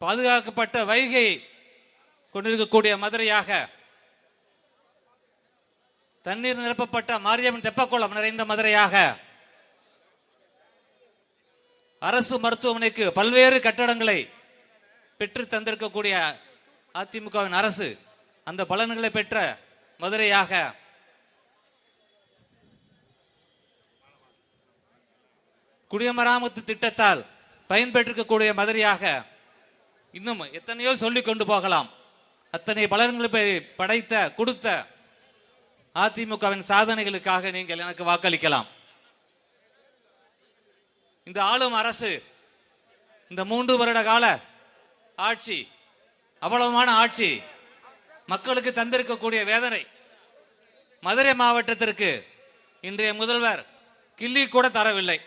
பாதுகாக்கப்பட்ட வைகை கொண்டிருக்கக்கூடிய மதுரையாக தண்ணீர் நிரப்பப்பட்ட மாரியம்மன் தெப்பக்குளம் நிறைந்த மதுரையாக அரசு மருத்துவமனைக்கு பல்வேறு கட்டடங்களை பெற்று தந்திருக்கக்கூடிய அதிமுகவின் அரசு அந்த பலன்களை பெற்ற மதுரையாக குடியமராமத்து திட்டத்தால் பயன்பெற்றிருக்கக்கூடிய மதுரையாக இன்னும் எத்தனையோ சொல்லி கொண்டு போகலாம். அத்தனை பலன்களை படைத்த கொடுத்த அதிமுகவின் சாதனைகளுக்காக நீங்கள் எனக்கு வாக்களிக்கலாம். இந்த ஆளும் அரசு இந்த மூன்று வருட கால ஆட்சி அவ்வளவுமான ஆட்சி மக்களுக்கு தந்திருக்கக்கூடிய வேதனை. மதுரை மாவட்டத்திற்கு இன்றைய முதல்வர் கிள்ளி கூட தரவில்லை.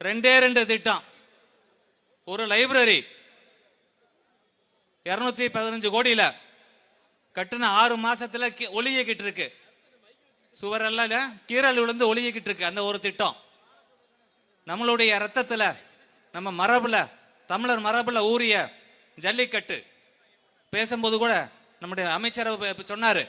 ரெண்டே ரெண்டு திட்டம். ஒரு லைப்ரரி இருநூத்தி பதினஞ்சு கோடியில கட்டின ஆறு மாசத்துல கி- ஒளியிக்கிட்டு இருக்கு. சுவரெல்லாம் இல்ல, கீறல் விழுந்து ஒளியிக்கிட்டு இருக்கு அந்த ஒரு திட்டம். நம்மளுடைய ரத்தத்துல நம்ம மரபுல தமிழர் மரபுல ஊறிய ஜல்லிக்கட்டு. பேசும்போது கூட நம்முடைய அமைச்சர் சொன்னாரு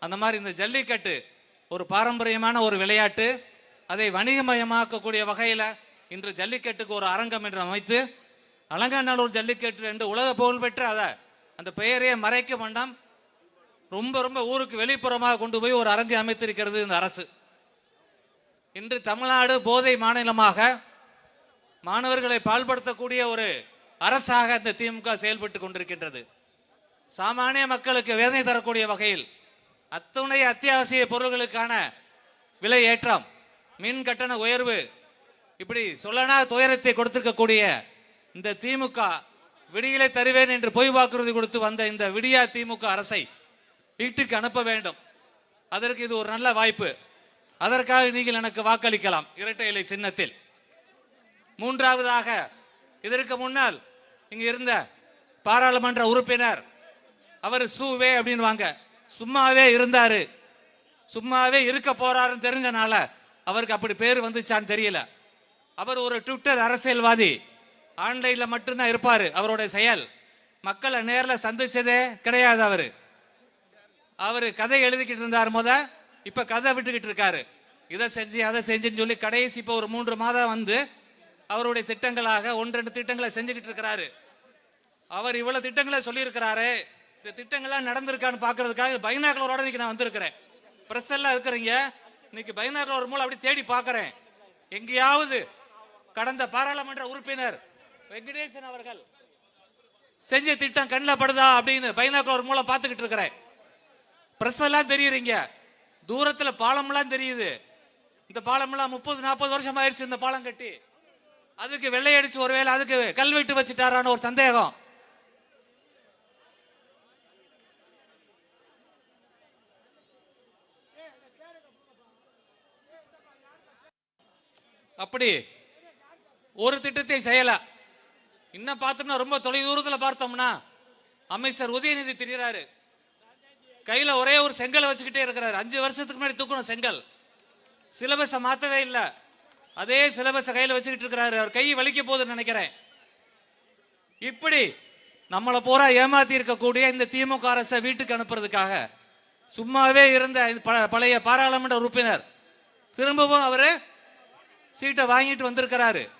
அந்த மாதிரி இந்த ஜல்லிக்கட்டு ஒரு பாரம்பரியமான ஒரு விளையாட்டு அதை வணிகமயமாக்கக்கூடிய வகையில இன்று ஜல்லிக்கட்டுக்கு ஒரு அரங்கம் என்று அமைத்து அலங்காநல்லூர் ஜல்லிக்கட்டு என்று உலக புகழ்பெற்ற அதை அந்த பெயரையே மறைக்க வேண்டாம். ரொம்ப ரொம்ப ஊருக்கு வெளிப்புறமாக கொண்டு போய் ஒரு அரங்கை அமைத்திருக்கிறது இந்த அரசு. இன்று தமிழ்நாடு போதை மாநிலமாக மாணவர்களை பால்படுத்தக்கூடிய ஒரு அரசாக இந்த திமுக செயல்பட்டு கொண்டிருக்கின்றது. சாமானிய மக்களுக்கு வேதனை தரக்கூடிய வகையில் அத்துணை அத்தியாவசிய பொருள்களுக்கான விலை ஏற்றம் மின் கட்டண உயர்வு இப்படி சொல்லனா துயரத்தை கொடுத்திருக்கக்கூடிய இந்த திமுக விடியலை தருவேன் என்று பொய் வாக்குறுதி கொடுத்து வந்த இந்த விடியா திமுக அரசை வீட்டுக்கு அனுப்ப வேண்டும். அதற்கு இது ஒரு நல்ல வாய்ப்பு. அதற்காக நீங்கள் எனக்கு வாக்களிக்கலாம் இரட்டை இலை சின்னத்தில். மூன்றாவதாக இதற்கு முன்னால் இங்க இருந்த பாராளுமன்ற உறுப்பினர் அவர் சூவே அப்படின்னு வாங்க சும்மாவே இருந்தாரு. சும்மாவே இருக்க போறாருன்னு தெரிஞ்சனால அவருக்கு அப்படி பேர் வந்துச்சான்னு தெரியல. அவர் ஒரு ட்விட்டர் அரசியல்வாதி. ஆன்லைன்ல மட்டும்தான் இருப்பாரு அவருடைய செயல். மக்களை நேரில் சந்திச்சதே கிடையாது அவரு. அவரு கதை எழுதிக்கிட்டு இருந்தார் முத இப்ப கதை விட்டுக்கிட்டு இருக்காரு. இதை செஞ்சு அதை செஞ்சுன்னு சொல்லி கடைசி இப்ப ஒரு மூன்று மாதம் வந்து அவருடைய திட்டங்களாக ஒன்று ரெண்டு திட்டங்களை செஞ்சுக்கிட்டு இருக்கிறாரு. அவர் இவ்வளவு திட்டங்களை சொல்லியிருக்கிறாரு இந்த திட்டங்கள்லாம் நடந்திருக்கான்னு பார்க்கறதுக்காக பைனாக்குலரோட இன்னைக்கு நான் வந்திருக்கிறேன். பிரஸ் எல்லாம் இருக்கிறீங்க இன்னைக்கு பைனாக்குலர் மூலம் அப்படி தேடி பார்க்குறேன். எங்கேயாவது கடந்த பாராளுமன்ற உறுப்பினர் வெங்கடேசன் அவர்கள் செஞ்ச திட்டம் கண்ணில் படுதா? அப்படின்னு பைனாக்குலர் மூலம் பார்த்துக்கிட்டு இருக்கிறேன். பிரஸ் எல்லாம் தெரியுறீங்க. தூரத்தில் பாலம்லாம் தெரியுது. இந்த பாலம்லாம் முப்பது நாற்பது வருஷம் ஆயிடுச்சு இந்த பாலம் கட்டி. அதுக்கு வெள்ளை அடிச்சு ஒருவேளை அதுக்கு கல்வெட்டு வச்சுட்டாரான்னு ஒரு சந்தேகம். அப்படி ஒரு திட்டத்தை செய்யலாம் இன்னும் பார்த்தோம்னா ரொம்ப தொலைதூரத்தில் பார்த்தோம்னா அமைச்சர் உதயநிதி தெரிகிறாரு கையில் ஒரே ஒரு செங்கலை வச்சுக்கிட்டே இருக்கிறாரு. அஞ்சு வருஷத்துக்கு முன்னாடி தூக்கணும் செங்கல். சிலபஸை மாற்றவே இல்லை. அதே சிலபஸை கையில் வச்சுக்கிட்டு இருக்கிறாரு. அவர் கை வலிக்க போகுதுன்னு நினைக்கிறேன். இப்படி நம்மளை பூரா ஏமாத்தி இருக்கக்கூடிய இந்த திமுக அரசை வீட்டுக்கு அனுப்புறதுக்காக சும்மாவே இருந்த இந்த ப- பழைய பாராளுமன்ற உறுப்பினர் திரும்பவும் அவர் சீட்டை வாங்கிட்டு வந்திருக்கிறாரு.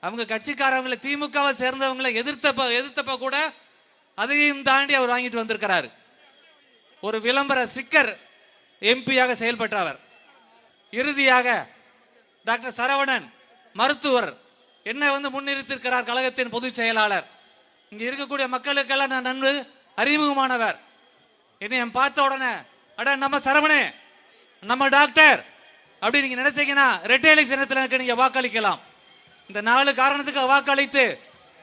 அவங்க கட்சிக்காரவங்களை திமுகவை சேர்ந்தவங்களை எதிர்த்தப்ப எதிர்த்தப்ப கூட அதையும் தாண்டி அவர் வாங்கிட்டு வந்திருக்கிறார். ஒரு விளம்பர ஸ்டிக்கர் எம்பியாக செயல்பட்டவர். இறுதியாக டாக்டர் சரவணன் மருத்துவர் என்ன வந்து முன்னிறுத்திருக்கிறார் கழகத்தின் பொதுச் செயலாளர். இங்க இருக்கக்கூடிய மக்களுக்கெல்லாம் நான் நன்கு அறிமுகமானவர். என்னை என் பார்த்த உடனே அட நம்ம சரவணே நம்ம டாக்டர் அப்படி நீங்க நினைச்சீங்கன்னா ரெட்டை எலெக்ஷனத்தில் எனக்கு நீங்க வாக்களிக்கலாம். இந்த நாலு காரணத்துக்கு வாக்களித்து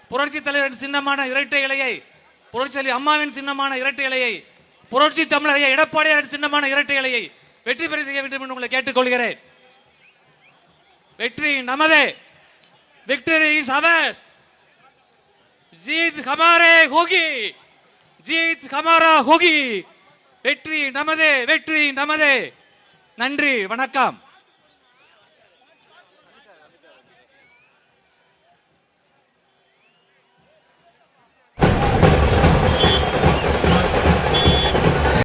புரட்சி தலைவரின் சின்னமான இரட்டை இலையை புரட்சி அம்மாவின் சின்னமான இரட்டை இலையை புரட்சி தமிழக எடப்பாடியாரின் சின்னமான இரட்டை இலையை வெற்றி பெற செய்ய வேண்டும் என்று உங்களை கேட்டுக்கொள்கிறேன். வெற்றி நமதே. விக்டரி இஸ் அவர்ஸ் ஜீத் ஹமாரே ஹோகி. ஜீத் ஹமாரா ஹோகி. வெற்றி நமதே வெற்றி நமதே. நன்றி வணக்கம்.